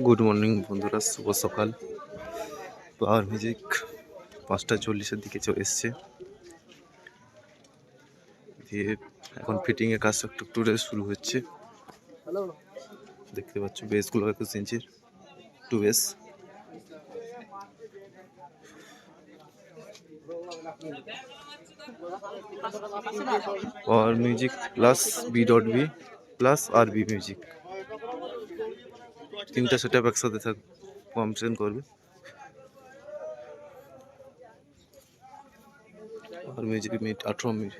Good morning বন্ধুরা শুভ সকাল power music পাঁচটা চল্লিশের দিকে চলে এসছে দিয়ে এখন ফিটিংয়ের কাজটা একটু একটু করে শুরু হচ্ছে দেখতে পাচ্ছ বেসগুলো একুশ ইঞ্চির টু বেস और music plus B dot B plus আর বি মিউজিক তিনটা সেট আপ একসাথে থাক কম্পিটিশন করবে। আর মিউজিক মিট আঠেরো মিনিট।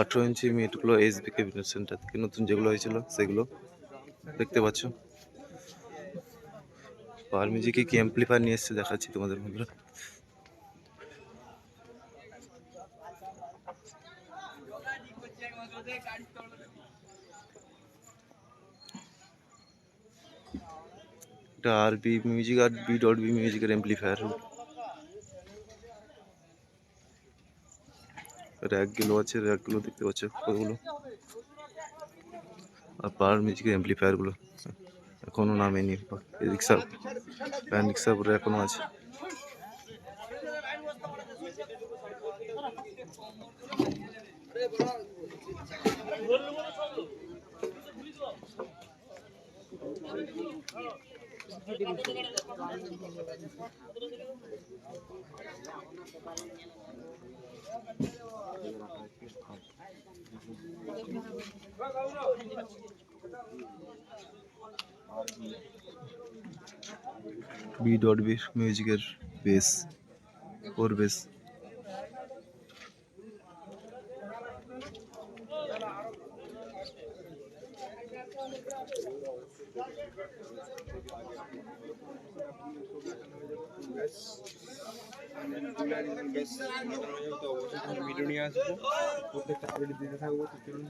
আঠেরো ইঞ্চি মিটগুলো এইচ বি ক্যাবিনেট সেন্টার থেকে নতুন যেগুলো হয়েছিল, সেগুলো দেখতে পাচ্ছ। আর মিউজিকে কি অ্যাম্পলিফায়ার নিয়ে এসছে দেখাচ্ছি তোমাদের বন্ধুরা। এটা আর বি মিউজিক আর বি ডট বি মিউজিকের অ্যাম্পলিফায়ার র্যাকগুলো আছে, র্যাকগুলো দেখতে পাচ্ছ কতগুলো? আর পাওয়ার মিউজিকের অ্যাম্পলিফায়ারগুলো এখনও নামেনি রিক্সা প্যান রিক্সা পরে এখনও আছে। বি ডট বি মিউজিকের বেস ওর বেস ভিডিও নিয়ে আসব প্রত্যেকটা আপডেট দিতে থাকব তো চলুন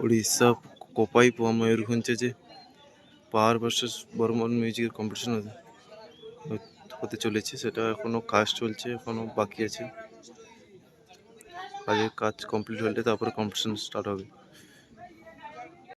উড়িষ্যা কোপাই পোয়া ময়ূরভঞ্জে যে পাওয়ার ভার্সেস বর্মন মিউজিকের কম্পিটিশন হতে চলেছে সেটা এখনও কাজ চলছে এখনও বাকি আছে কাজের কাজ কমপ্লিট হলে তারপরে কম্পিটিশন স্টার্ট হবে